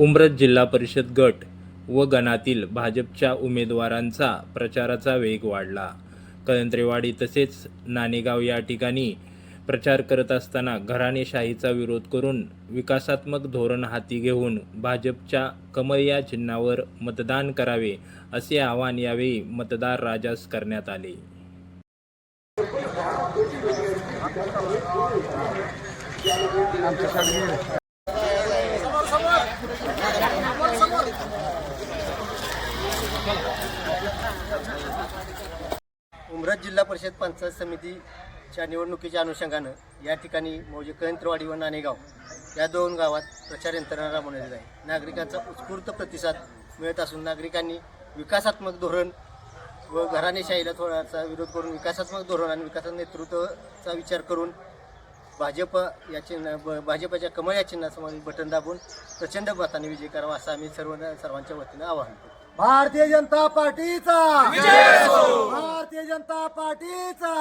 उमरत जिल्हा परिषद गट व गणातील भाजपच्या उमेदवारांचा प्रचाराचा वेग वाढला. कळंत्रेवाडी तसेच नाणेगाव या ठिकाणी प्रचार करत असताना घराणेशाहीचा विरोध करून विकासात्मक धोरण हाती घेऊन भाजपच्या कमल या चिन्हावर मतदान करावे असे आवाहन यावेळी मतदार राजास करण्यात आले. उमरत जिल्हा परिषद पंचायत समितीच्या निवडणुकीच्या अनुषंगानं या ठिकाणी म्हणजे कयंत्रवाडी व नाणेगाव या दोन गावात प्रचार यंत्रणा राबवण्यात आहे. नागरिकांचा उत्स्फूर्त प्रतिसाद मिळत असून नागरिकांनी विकासात्मक धोरण व घराणेशाहीला थोडासा विरोध करून विकासात्मक धोरण आणि विकासात नेतृत्वाचा विचार करून भाजप या चिन्ह ब- भाजपच्या कमळ या चिन्हासमोर बटन दाबून प्रचंड मताने विजय करावा असं आम्ही सर्व सर्वांच्या वतीनं आवाहन करतो. भारतीय जनता पार्टीचा! भारतीय जनता पार्टीचा!